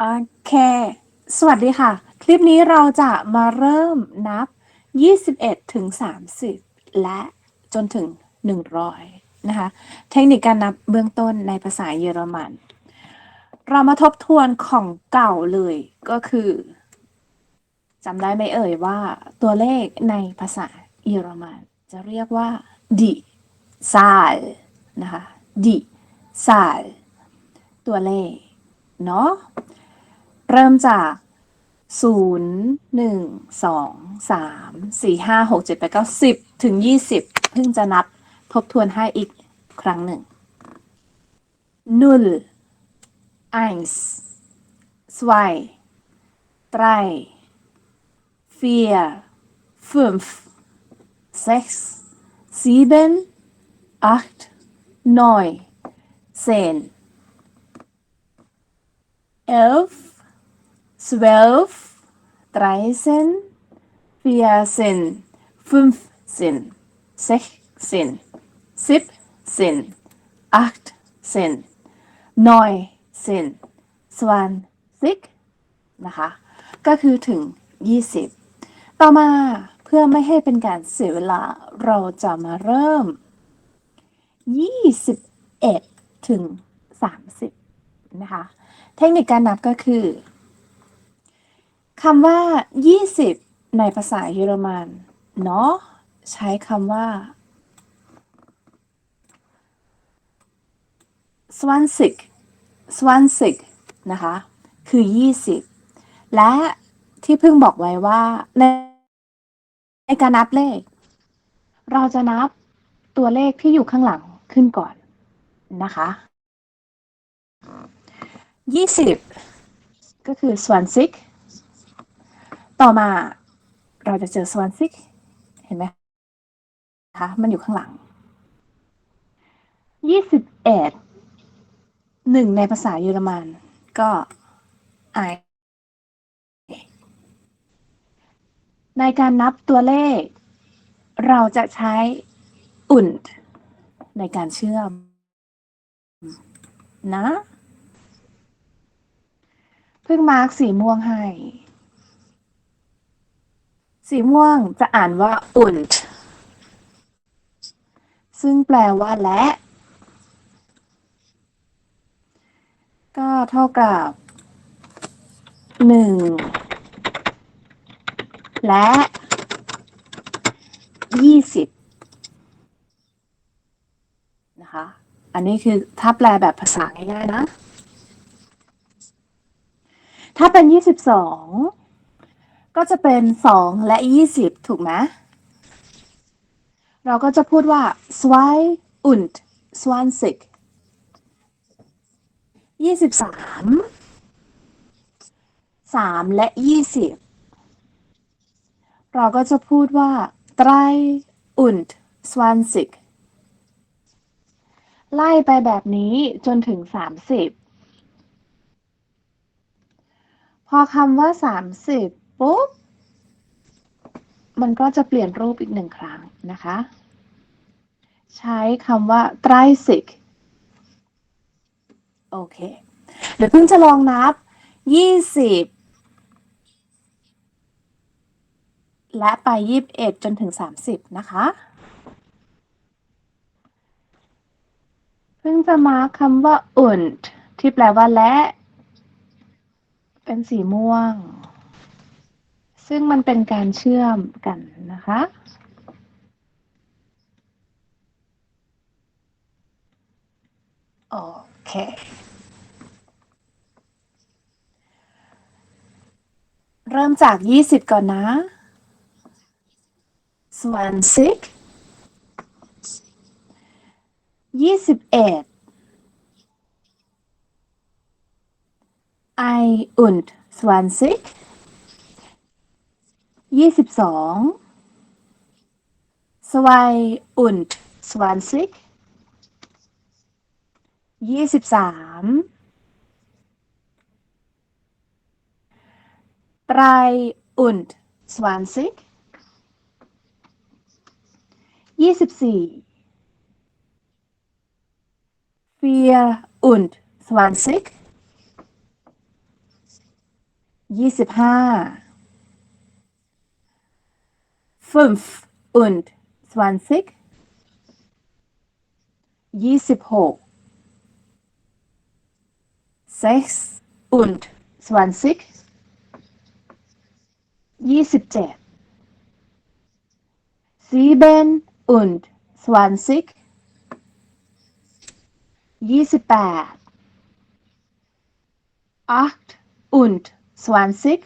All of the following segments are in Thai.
โอเค สวัสดีค่ะ คลิปนี้เราจะมาเริ่มนับ 21 ถึง 30 และจนถึง 100 นะคะ เทคนิคการนับเบื้องต้นในภาษาเยอรมัน เรามาทบทวนของเก่าเลยก็คือจำได้ไหมเอ่ยว่าตัวเลขในภาษาเยอรมัน จะเรียกว่า die Zahl นะคะ die Zahl ตัวเลข เนาะ เริ่มจาก0 1 2 3 4 5 6 7 8 9 10ถึง20เพิ่งจะนับทบทวนให้อีกครั้งหนึ่ง0 1 2 3 4 5 6 7 8 9 10 elf, zwölf, dreizehn, vierzehn, fünfzehn, sechzehn, siebzehn, achtzehn, neunzehn, zwanzig นะคะ ก็คือถึง 20 ต่อมาเพื่อไม่ให้เป็นการเสียเวลาเราจะมาเริ่ม 21 ถึง 30 นะคะ เทคนิคการนับก็คือ คำว่า 20 ในภาษาเยอรมันเนาะใช้คำว่า swansig swansig นะคะ คือ 20 และที่เพิ่งบอกไว้ว่าในในการนับเลข เราจะนับตัวเลขที่อยู่ข้างหลังขึ้นก่อนนะคะ 20 ก็คือ swansig ต่อมาเราจะเจอ swansig เห็นไหมคะมันอยู่ข้างหลัง21หนึ่งในภาษาเยอรมันก็ i ในการนับตัวเลข เราจะใช้ und ในการเชื่อม นะ เพิ่งมาร์กสีม่วงให้ สีม่วงจะอ่านว่า und ซึ่งแปลว่าและ ก็เท่ากับหนึ่งและยี่สิบนะคะ อันนี้คือถ้าแปลแบบภาษาง่ายๆนะ ถ้าเป็นยี่สิบสอง ก็จะเป็นสองและยี่สิบถูกไหมเราก็จะพูดว่า zwei und zwanzig ยี่สิบสามสามและยี่สิบเราก็จะพูดว่า drei und zwanzig ไล่ไปแบบนี้จนถึงสามสิบพอคำว่าสามสิบ ปุ๊บ มันก็จะเปลี่ยนรูปอีกหนึ่งครั้งนะคะ ใช้คำว่า dreißig โอเค เดี๋ยวเพิ่งจะลองนับ 20 และไป 21 จนถึง 30 นะคะ เพิ่งจะมาคำว่า und ที่แปลว่าและ เป็นสีม่วง ซึ่งมันเป็นการเชื่อมกันนะคะ โอเค เริ่มจาก20ก่อนนะ zwanzig ยี่สิบเอ็ด I und zwanzig ยี่สิบสองสวายอุ่นสวานซิกยี่สิบสามไรอุ่นสวานซิกยี่สิบสี่เฟียอุ่นสวานซิกยี่สิบห้า und zwanzig ยี่สิบหก sechs und zwanzig ยี่สิบเจ็ด sieben und zwanzig ยี่สิบแปด acht und zwanzig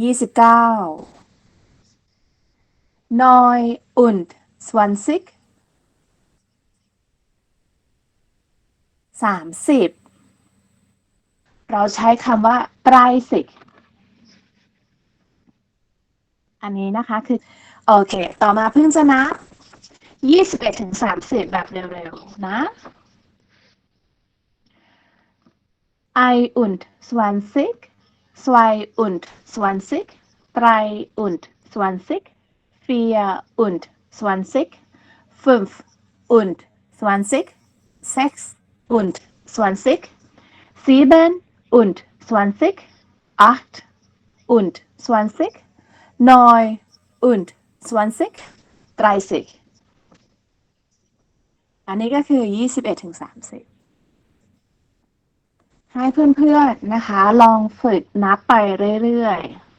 ยี่สิบเก้า neun und zwanzig สามสิบ เราใช้คำว่า dreißig อันนี้นะคะคือ โอเค ต่อมาเพิ่งจะนับยี่สิบเอ็ดถึงสามสิบแบบเร็วๆ นะ I und zwanzig, zwei und zwanzig, drei und zwanzig, vier und zwanzig, fünf und zwanzig, sechs und zwanzig, sieben und zwanzig, acht und zwanzig, neun und zwanzig, dreißig อันนี้ก็คือ21ถึง30ให้เพื่อนๆนะคะ ลองฝึกนับไปเรื่อยๆ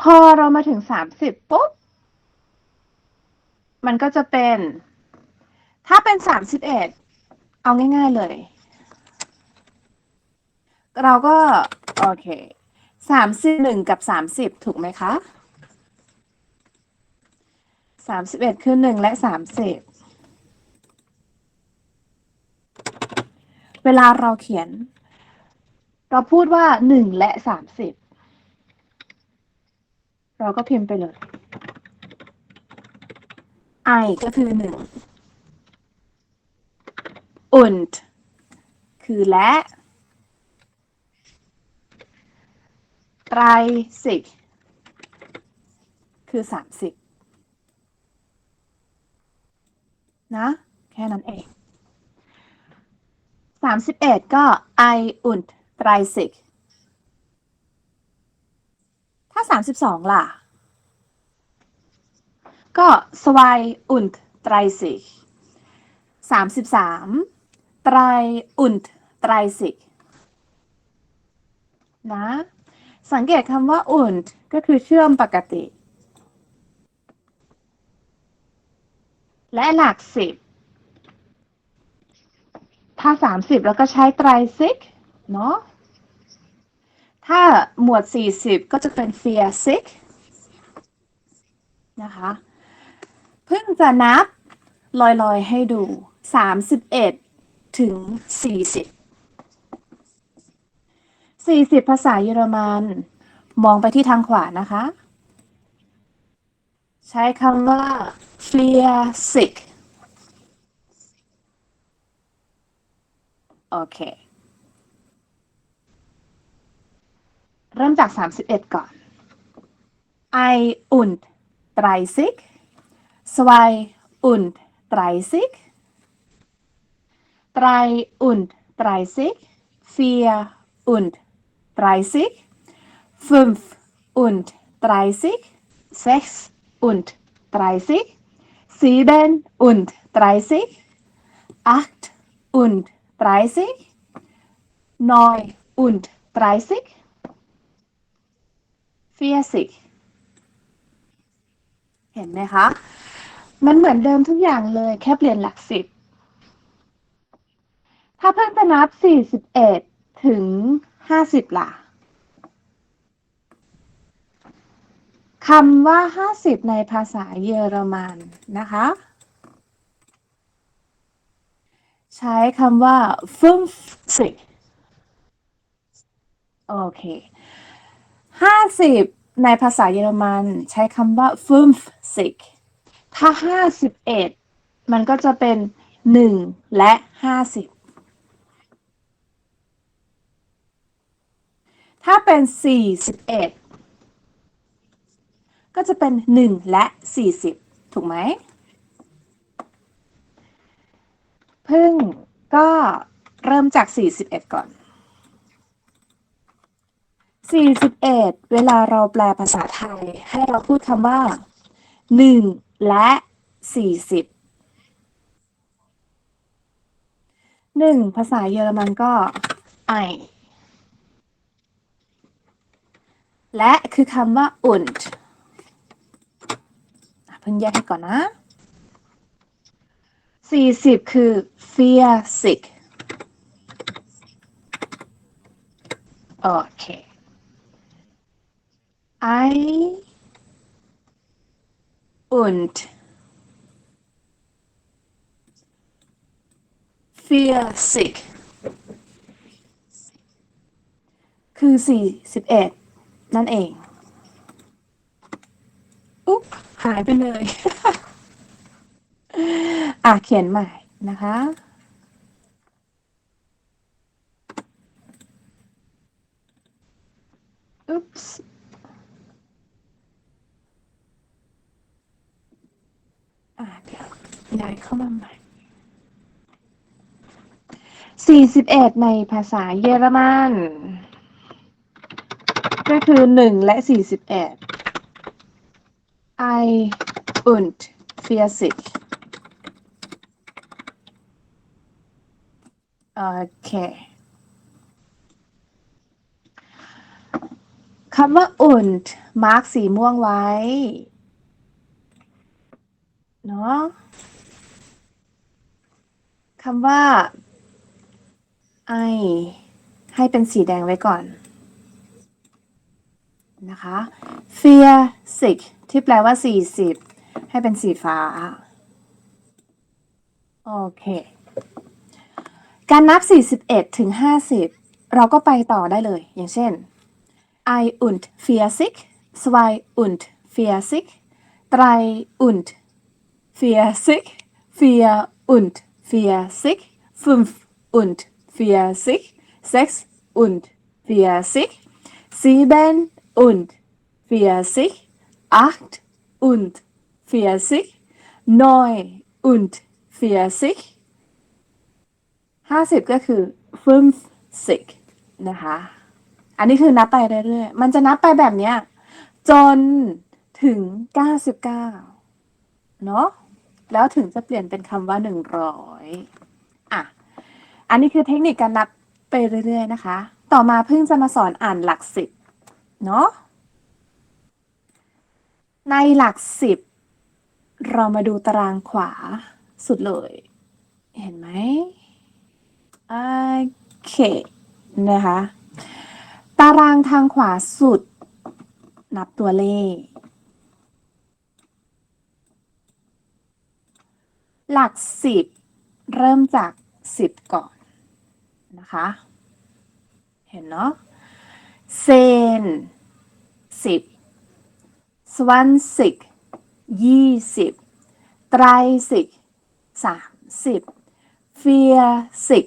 พอเรามาถึงสามสิบปุ๊บ มันก็จะเป็น ถ้าเป็นสามสิบเอ็ดเอาง่ายๆเลย เราก็ โอเคสามสิบหนึ่งกับสามสิบถูกไหมคะสามสิบเอ็ดคือหนึ่งและสามสิบเวลาเราเขียน เราพูดว่าหนึ่งและสามสิบ เราก็พิมพ์ไปเลย I ก็คือ1 und คือและ30คือ30นะ แค่นั้นเองสามสิบเอ็ดก็ I und dreißig ถ้าสามสิบสองล่ะ ก็ zwei und dreißig สามสิบสาม drei und dreißig นะ สังเกตคำว่า und ก็คือเชื่อมปกติ และหลักสิบ ถ้าสามสิบแล้วก็ใช้ไตรซิกเนาะ ถ้าหมวดสี่สิบก็จะเป็นเฟียซิกนะคะ เพิ่งจะนับลอยๆให้ดูสามสิบเอ็ดถึงสี่สิบสี่สิบภาษาเยอรมัน มองไปที่ทางขวานะคะ ใช้คำว่า f l e a s i c โอเค เริ่มจาก 31 ก่อน I und 30 zwei und 30 drei und 30 vier und 30 fünf und 30 sechs und 30 sieben und 30 acht und 30 neun und 30 40เห็นไหมคะ มันเหมือนเดิมทุกอย่างเลย แค่เปลี่ยนหลักสิบ ถ้าเพิ่งจะนับ 41 ถึง 50 ล่ะคำว่า 50 ในภาษาเยอรมันนะคะ ใช้คำว่า 50โอเค ห้าสิบในภาษาเยอรมันใช้คำว่า f u m f s i c ถ้าห้าสิบเอ็ดมันก็จะเป็นหนึ่งและห้าสิบถ้าเป็นสี่สิบเอ็ดก็จะเป็นหนึ่งและสี่สิบถูกไหม พึ่งก็เริ่มจากสี่สิบเอ็ดก่อน 41 เวลาเราแปลภาษาไทย ให้เราพูดคำว่า 1 และ 40 1 ภาษาเยอรมันก็ I และคือคำว่า und อะเพิ่งแยกให้ก่อนนะ 40 คือ40โอเค I und 40คือ 41 นั่นเอง อุ๊บหายไปเลย อะ เขียนใหม่นะคะอุ๊ปส์ อะเดี๋ยวย้ายเข้ามาใหม่41ในภาษาเยอรมัน ก็คือ1และ41 I und 40โอเคคำว่า und มาร์กสีม่วงไว้ นาะคำว่า I ให้เป็นสีแดงไว้ก่อน นะคะ40ที่แปลว่า 40 ให้เป็นสีฟ้า โอเค การนับ 41 ถึง 50 เราก็ไปต่อได้เลย อย่างเช่น I und 40 zwei und 40 drei und 40 vier und 40 fünf und 40 sechs und 40 sieben und 40 acht und 40 neun und 40ห้าสิบก็คือ fünfzig นะคะ อันนี้คือนับไปเรื่อยๆ มันจะนับไปแบบเนี้ยจนถึง 99 เนาะ แล้วถึงจะเปลี่ยนเป็นคำว่า100อะ อันนี้คือเทคนิคการนับไปเรื่อย ๆ นะคะ ต่อมาเพิ่งจะมาสอนอ่านหลักสิบเนาะ ในหลักสิบเรามาดูตารางขวาสุดเลย เห็นไหมโอเค นะคะ ตารางทางขวาสุด นับตัวเลข หลักสิบเริ่มจากสิบก่อนนะคะ เห็นเนาะเซนสิบสวันสิกยี่สิบไตรสิกสามสิบ vierzig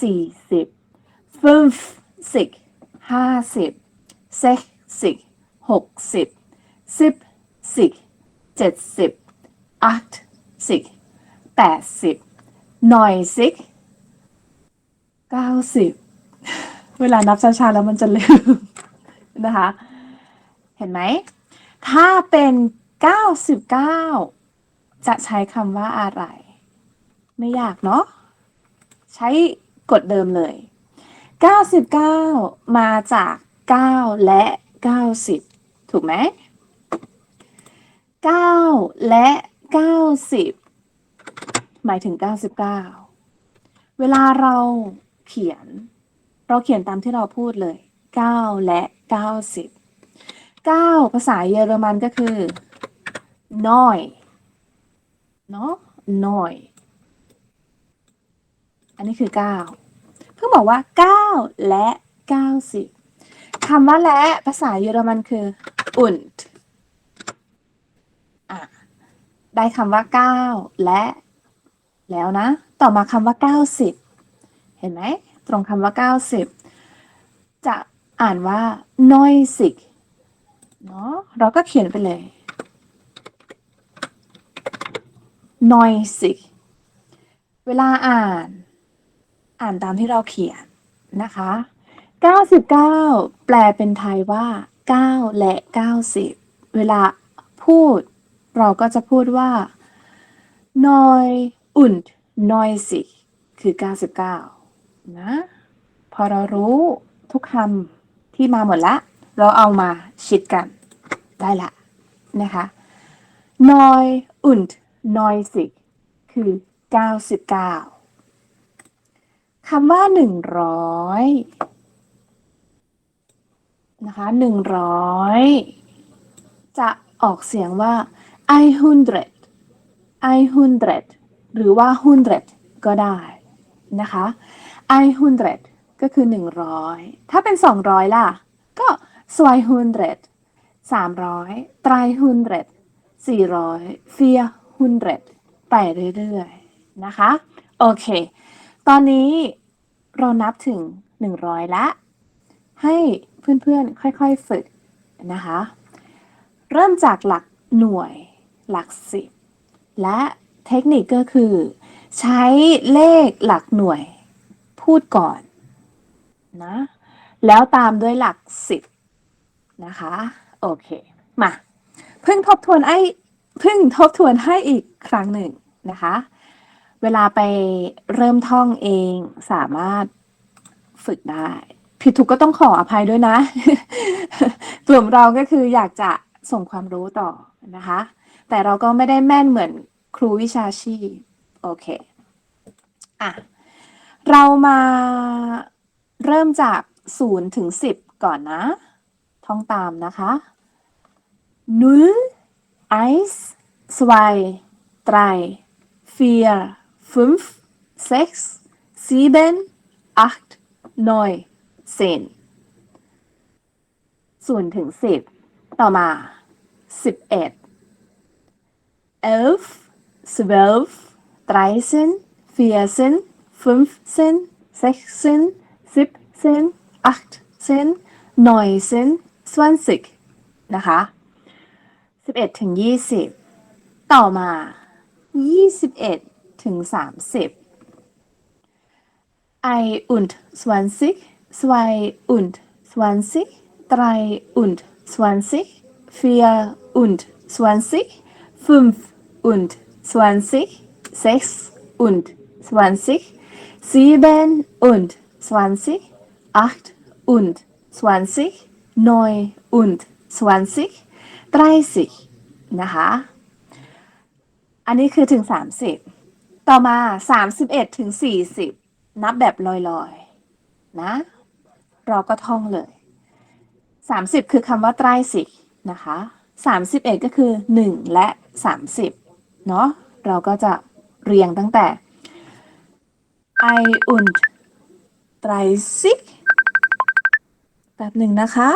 สี่สิบ fünfzig ห้าสิบ sechzig หกสิบ siebzig เจ็ดสิบ achtzig แปดสิบ neunzig เก้าสิบเวลานับช้าๆแล้วมันจะลืมนะคะ เห็นไหม ถ้าเป็น99จะใช้คำว่าอะไร ไม่ยากเนาะใช้กฎเดิมเลย 99 มาจาก 9 และ 90 ถูกไหม 9 และ 90 หมายถึง 99 เวลาเราเขียน เราเขียนตามที่เราพูดเลย 9 และ 90 9 ภาษาเยอรมันก็คือน้อยเนาะน้อยอันนี้คือ 9 เพิ่งบอกว่า 9 และ 90 คำว่าและภาษาเยอรมันคือ und อะได้คำว่า 9 และ แล้วนะ ต่อมาคำว่า 90 เห็นไหม ตรงคำว่า 90 จะอ่านว่า noisig เนาะเราก็เขียนไปเลย noisig เวลาอ่าน อ่านตามที่เราเขียนนะคะ 99 แปลเป็นไทยว่า 9 และ 90 เวลาพูด เราก็จะพูดว่า neu und neunzig คือ 99 นะ พอเรารู้ทุกคำที่มาหมดละ เราเอามาชิดกันได้ละนะคะ neu und neunzig คือ 99 คำว่า 100 นะคะ 100 จะออกเสียงว่า I hundred I hundred หรือว่า hundred ก็ได้นะคะ I hundred ก็คือ 100 ถ้าเป็น 200 ล่ะ ก็ zwei hundred 300 drei hundred 400 vier hundred ไปเรื่อยๆ นะคะ โอเค ตอนนี้เรานับถึง 100 แล้ว ให้เพื่อนๆ ค่อยๆ ฝึกนะคะ เริ่มจากหลักหน่วย หลักสิบและ เทคนิคก็คือ ใช้เลขหลักหน่วยพูดก่อนนะแล้วตามด้วยหลักสิบนะคะโอเคมาเพิ่งทบทวนไอ้เพิ่งทบทวนให้อีกครั้งหนึ่งนะคะ เวลาไปเริ่มท่องเองสามารถฝึกได้ ผิดถูกก็ต้องขออภัยด้วยนะ กลุ่มเราก็คืออยากจะส่งความรู้ต่อนะคะ แต่เราก็ไม่ได้แม่นเหมือน ครูวิชาชีพ โอเค อะ เรามาเริ่มจาก0ถึง10ก่อนนะ ท่องตามนะคะ0 1 2 3 4 5 6 7 8 9 10 0ถึง10ต่อมา11 11 12 13 14 15 16 17 18 19 20นะคะ11ถึง20ต่อมา21ถึง30 1 und 20 2 und 20 3 und 20 4 und 20 5 und 20 6 und 20 7 und 20 8 und 20 9 und 20 30 นะคะ อันนี้คือถึง 30 ต่อมา 31 ถึง 40 นับแบบลอยๆ นะ เราก็ท่องเลย 30 คือคำว่าไตรสิกนะคะ 31 ก็คือ 1 และ 30 เนาะเราก็จะเรียงตั้งแต่ I und 30แบบหนึ่งนะคะ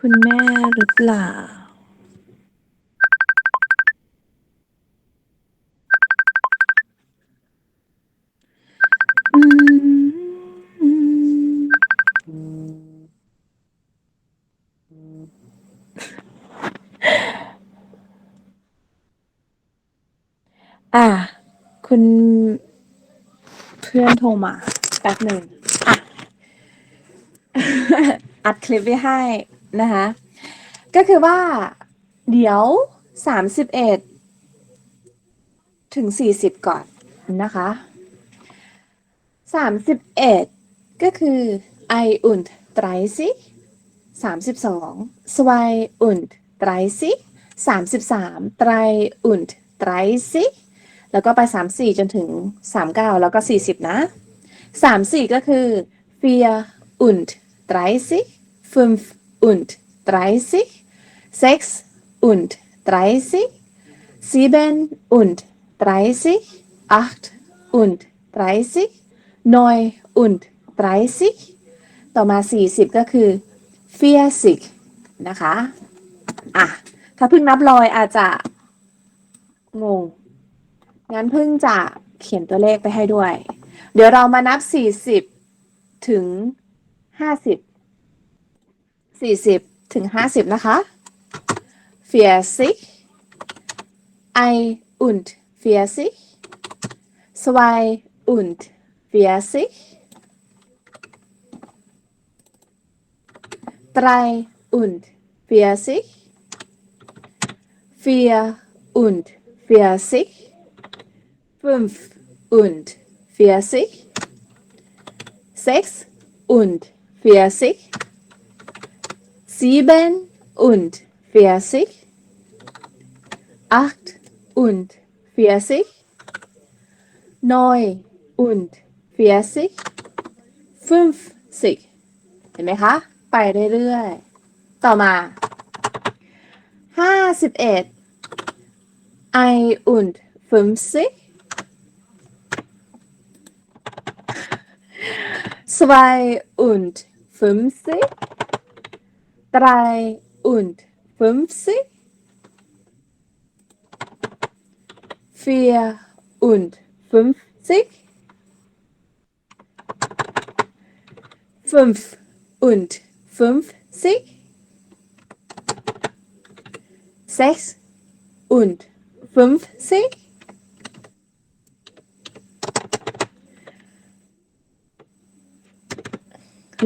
คุณแม่หรือเปล่า อืมอ่่า คุณเพื่อนโทรมาแป๊บหนึ่งอัดคลิปไว้ให้นะคะ ก็คือว่าเดี๋ยวสามสิบเอ็ดถึงสี่สิบก่อนนะคะสามสิบเอ็ดก็คือไออุ่นไตรซิสามสิบสองสวายอุ่นไตรซิสามสิบสามไตรอุ่นไตรซิ แล้วก็ไป 34 จนถึง 39 แล้วก็ 40 นะ 34 ก็คือ vier und 30 fünf und 30 sechs und 30 sieben und 30 acht und 30 neun und 30 ต่อมา 40 ก็คือ40นะคะ อะ ถ้าเพิ่งนับลอยอาจจะงง งั้นเพิ่งจะเขียนตัวเลขไปให้ด้วย เดี๋ยวเรามานับสี่สิบถึงห้าสิบสี่สิบถึงห้าสิบนะคะ 40 1 und 40 2 und 40 3 und 40 4 und 40 fünfundvierzig, sechsundvierzig, siebenundvierzig, achtundvierzig, neunundvierzig, fünfzig เห็นไหมคะ ไปเรื่อยๆ ต่อมาห้าสิบเอ็ดไออุ่น 50 52, 53, 54, 55, 56, 50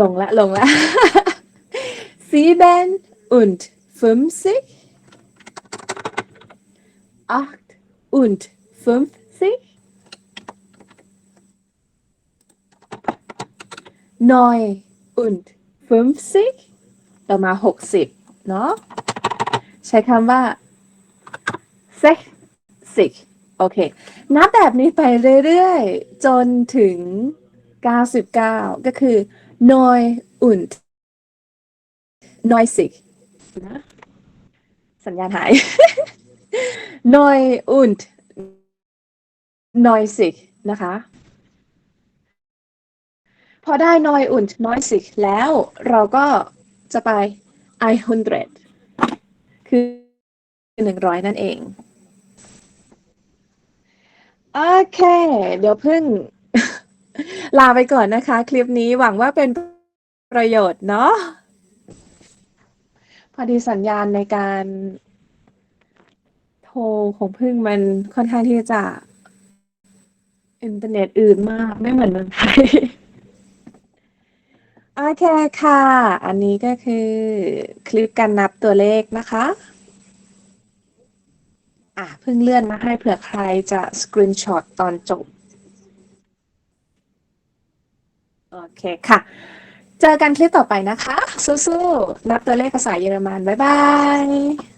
ลงละลงละ sieben und fünfzig acht und fünfzig neun und fünfzig ต่อมาหกสิบเนาะใช้คำว่า sech six โอเค นับแบบนี้ไปเรื่อยๆ จนถึง 99 ก็คือ neu und neunzig นะสัญญาณหาย neu und neunzig นะคะ พอได้ neu und neunzig แล้วเราก็จะไป i hundred คือหนึ่งร้อยนั่นเอง โอเค เดี๋ยวเพิ่ง ลาไปก่อนนะคะ คลิปนี้หวังว่าเป็นประโยชน์เนาะพอดีสัญญาณในการโทรของพึ่งมันค่อนข้างที่จะ อินเทอร์เน็ตอื่นมาก ไม่เหมือนเมืองไทยโอเคค่ะ อันนี้ก็คือคลิปการนับตัวเลขนะคะอะเพิ่งเลื่อนมาให้เผื่อใครจะสกรีนช็อตตอนจบ โอเคค่ะ เจอกันคลิปต่อไปนะคะ สู้ๆ นับตัวเลขภาษาเยอรมัน บ๊ายบาย